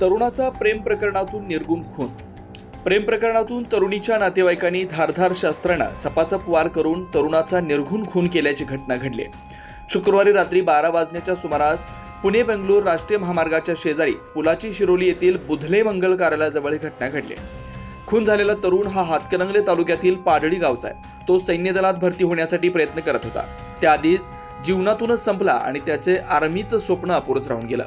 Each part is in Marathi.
तरुणाचा प्रेम प्रकरणातून निर्गुण खून. प्रेम प्रकरणातून तरुणीच्या नातेवाईकांनी धारधार शस्त्रानं सपासप वार करून तरुणाचा निर्घुण खून केल्याची घटना घडली. शुक्रवारी रात्री बारा वाजण्याच्या सुमारास पुणे बेंगलोर राष्ट्रीय महामार्गाच्या शेजारी पुलाची शिरोली येथील बुधले मंगल कार्यालयाजवळ ही घटना घडली. खून झालेला तरुण हा हातकणंगले तालुक्यातील पाडळी गावचा आहे. तो सैन्य दलात भरती होण्यासाठी प्रयत्न करत होता. त्याआधीच जीवनातूनच संपला आणि त्याचे आर्मीचं स्वप्न अपुरत राहून गेलं.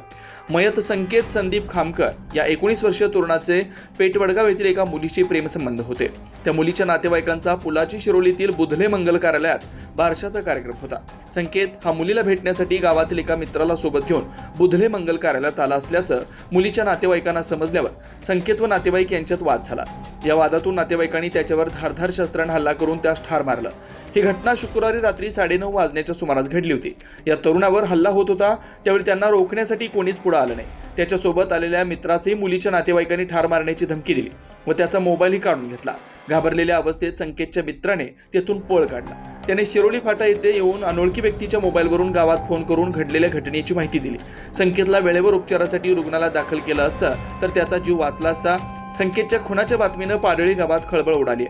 मयत संकेत संदीप खामकर या एकोणीस वर्षीय तरुणाचे पेटवडगाव येथील एका मुलीशी प्रेमसंबंध होते. त्या मुलीच्या नातेवाईकांचा पुलाची शिरोलीतील बुधले मंगल कार्यालयात बारशाचा कार्यक्रम होता. संकेत हा मुलीला भेटण्यासाठी गावातील एका मित्राला सोबत घेऊन बुधले मंगल कार्यालयात आला असल्याचं मुलीच्या नातेवाईकांना समजल्यावर संकेत व नातेवाईक यांच्यात वाद झाला. या वादातून नातेवाईकांनी त्याच्यावर धारधार शस्त्रानं हल्ला करून त्यास ठार मारलं. ही घटना शुक्रवारी रात्री साडेनऊ वाजण्याच्या सुमारास घडली. होती. या तरुणावर हल्ला होत होता. त्यावेळी त्यांना रोखण्यासाठी कोणीच पुढे आलं नाही. त्याच्यासोबत आलेल्या मित्रासही मुलीच्या नातेवाईकांनी ठार मारण्याची धमकी दिली व त्याचा मोबाईलही काढून घेतला. घाबरलेल्या अवस्थेत संकेतच्या मित्राने तेथून पळ काढला. त्याने शिरोली फाटा येथे येऊन अनोळखी व्यक्तीच्या मोबाईलवरून गावात फोन करून घडलेल्या घटनेची माहिती दिली. संकेतला वेळेवर उपचारासाठी रुग्णाला दाखल केलं असतं तर त्याचा जीव वाचला असता संकेतच्या खुनाच्या बातमीनं पाडळी गावात खळबळ उडाली.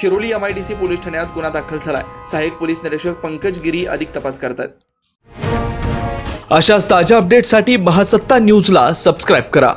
Shiroli M I D C police ठाण्यात गुन्हा दाखल झालाय. सहाय्यक पोलीस निरीक्षक पंकज गिरी अधिक तपास करतात. अशाच ताज्या अपडेटसाठी महासत्ता न्यूजला सबस्क्राईब करा.